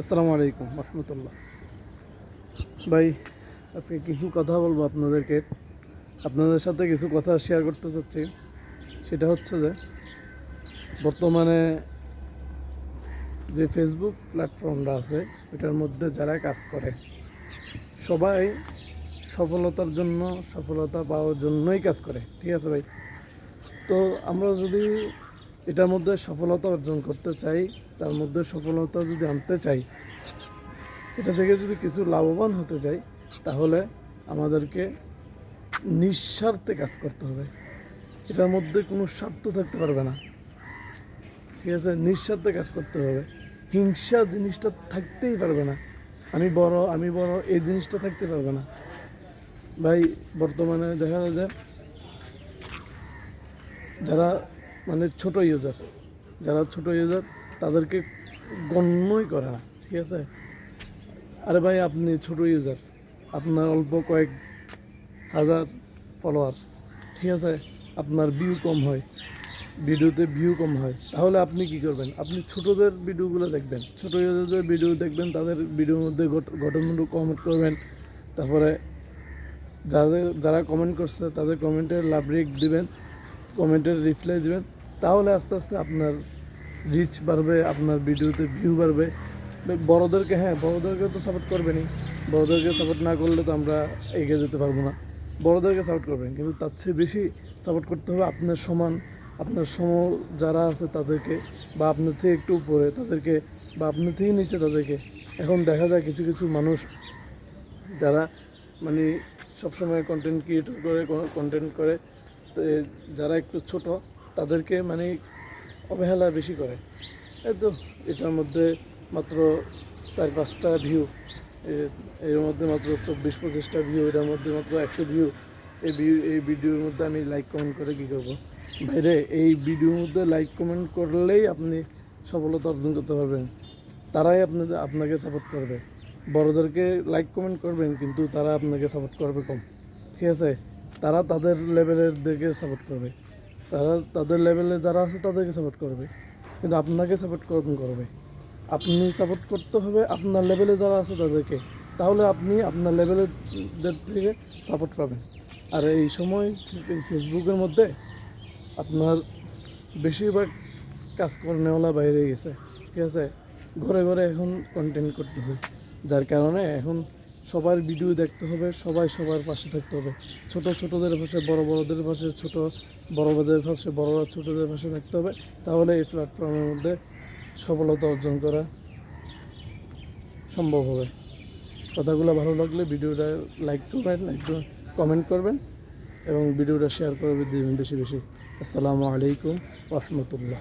আসসালামু আলাইকুম, রহমতুল্লাহ। ভাই, আজকে কিছু কথা বলব আপনাদেরকে। আপনাদের সাথে কিছু কথা শেয়ার করতে চাচ্ছি। সেটা হচ্ছে যে, বর্তমানে যে ফেসবুক প্ল্যাটফর্মটা আছে, এটার মধ্যে যারা কাজ করে, সবাই সফলতার জন্য সফলতা পাওয়ার জন্যই কাজ করে। ঠিক আছে ভাই? তো আমরা যদি এটার মধ্যে সফলতা অর্জন করতে চাই, তার মধ্যে সফলতা যদি আনতে চাই, এটা থেকে যদি কিছু লাভবান হতে চাই, তাহলে আমাদেরকে নিঃস্বার্থে কাজ করতে হবে। এটার মধ্যে কোনো স্বার্থ থাকতে পারবে না। ঠিক আছে? নিঃস্বার্থে কাজ করতে হবে। হিংসা জিনিসটা থাকতেই পারবে না। আমি বড় আমি বড়, এই জিনিসটা থাকতে পারবে না। ভাই, বর্তমানে দেখা যায় যে যারা মানে ছোট ইউজার যারা ছোট ইউজার তাদেরকে গণ্যই করে ঠিক আছে? আরে ভাই, আপনি ছোট ইউজার আপনার অল্প কয়েক হাজার ফলোয়ার্স ঠিক আছে? আপনার ভিউ কম হয়, ভিডিওতে ভিউ কম হয়। তাহলে আপনি কি করবেন? আপনি ছোটদের ভিডিওগুলো দেখবেন। ছোট ইউজারদের ভিডিও দেখবেন, তাদের ভিডিওর মধ্যে ঘটনাগুলো কমেন্ট করবেন। তারপরে যাদের যারা কমেন্ট করছে, তাদের কমেন্টের লাভ রেক দিবেন কমেন্টের রিপ্লাই দিবেন। তাহলে আস্তে আস্তে আপনার রিচ বাড়বে, আপনার ভিডিওতে ভিউ বাড়বে। বড়োদেরকে হ্যাঁ বড়োদেরকে তো সাপোর্ট করবেনই। বড়োদেরকে সাপোর্ট না করলে তো আমরা এগিয়ে যেতে পারব না। বড়োদেরকে সাপোর্ট করবেন, কিন্তু তার চেয়ে বেশি সাপোর্ট করতে হবে আপনার সমান, আপনার সম যারা আছে তাদেরকে বা আপনার থেকে একটু উপরে তাদেরকে বা আপনার থেকে নিচে তাদেরকে। এখন দেখা যায় কিছু কিছু মানুষ যারা মানে সবসময় কন্টেন্ট ক্রিয়েট করে কন্টেন্ট করে যারা একটু ছোট তাদেরকে মানে অবহেলা বেশি করে। তো এটার মধ্যে মাত্র চার পাঁচটা ভিউ এর মধ্যে মাত্র চব্বিশ পঁচিশটা ভিউ এটার মধ্যে মাত্র একশো ভিউ এই ভিউ এই ভিডিওর মধ্যে আমি লাইক কমেন্ট করে কী করব? বাইরে, এই ভিডিওর মধ্যে লাইক কমেন্ট করলেই আপনি সফলতা অর্জন করতে পারবেন। তারাই আপনাদের, আপনাকে সাপোর্ট করবে। বড়োদেরকে লাইক কমেন্ট করবেন, কিন্তু তারা আপনাকে সাপোর্ট করবে কম। ঠিক আছে? তারা তাদের লেভেলের দিকে সাপোর্ট করবে। তারা তাদের লেভেলে যারা আছে তাদেরকে সাপোর্ট করবে। কিন্তু আপনাকে সাপোর্ট করবেন করবে। আপনি সাপোর্ট করতে হবে আপনার লেভেলে যারা আছে তাদেরকে। তাহলে আপনি আপনার লেভেলের থেকে সাপোর্ট পাবেন। আর এই সময় ফেসবুকের মধ্যে আপনার বেশিরভাগ কাজ করেওয়ালা বাইরে গেছে। ঠিক আছে? ঘরে ঘরে এখন কন্টেন্ট করতেছে। যার কারণে এখন সবার ভিডিও দেখতে হবে, সবাই সবার পাশে থাকতে হবে। ছোট ছোটদের পাশে, বড় বড়দের পাশে, ছোট বড়দের পাশে বড়রা ছোটদের পাশে থাকতে হবে। তাহলে এই প্ল্যাটফর্মের মধ্যে সফলতা অর্জন করা সম্ভব হবে। কথাগুলো ভালো লাগলে ভিডিওটা লাইক করবেন লাইক কমেন্ট করবেন এবং ভিডিওটা শেয়ার করে দিবেন বেশি বেশি। আসসালামু আলাইকুম রহমতুল্লাহ।